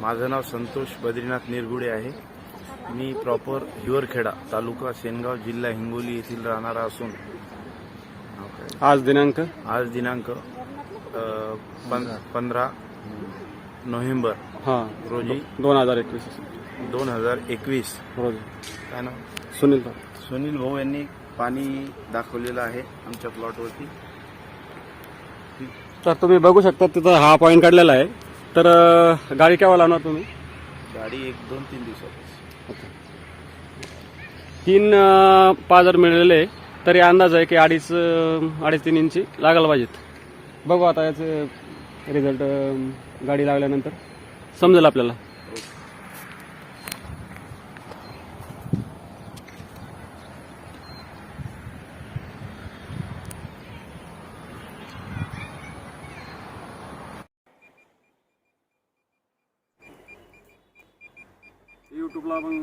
माझं नाव संतोष बद्रीनाथ निरगुडे आहे. मी प्रॉपर हिवरखेडा तालुका सेनगाव जिल्हा हिंगोली येथील राहणारा असून? आज दिनांक? आज दिनांक पंधरा नोव्हेंबर हा. रोजी. दोन हजार एकवीस. दोन हजार एकवीस. रोजी. काय नाव? सुनील भाऊ. सुनील भाऊ यांनी पाणी दाखवलेलं आहे आमच्या प्लॉटवरती तर तुम्ही बघू शकता तिथं हा पॉईंट काढलेला आहे. तर अं, गाडी केव्हा लावणार तुम्ही? गाडी एक दोन तीन दिवसात तीन अं, पाजर मिळालेले आहे. तरी अंदाज आहे की अडीच अं, अडीच तीन इंची लागायला पाहिजेत. बघू आता याचे रिझल्ट गाडी लागल्यानंतर. समजेल आपल्याला. यूट्यूबला पण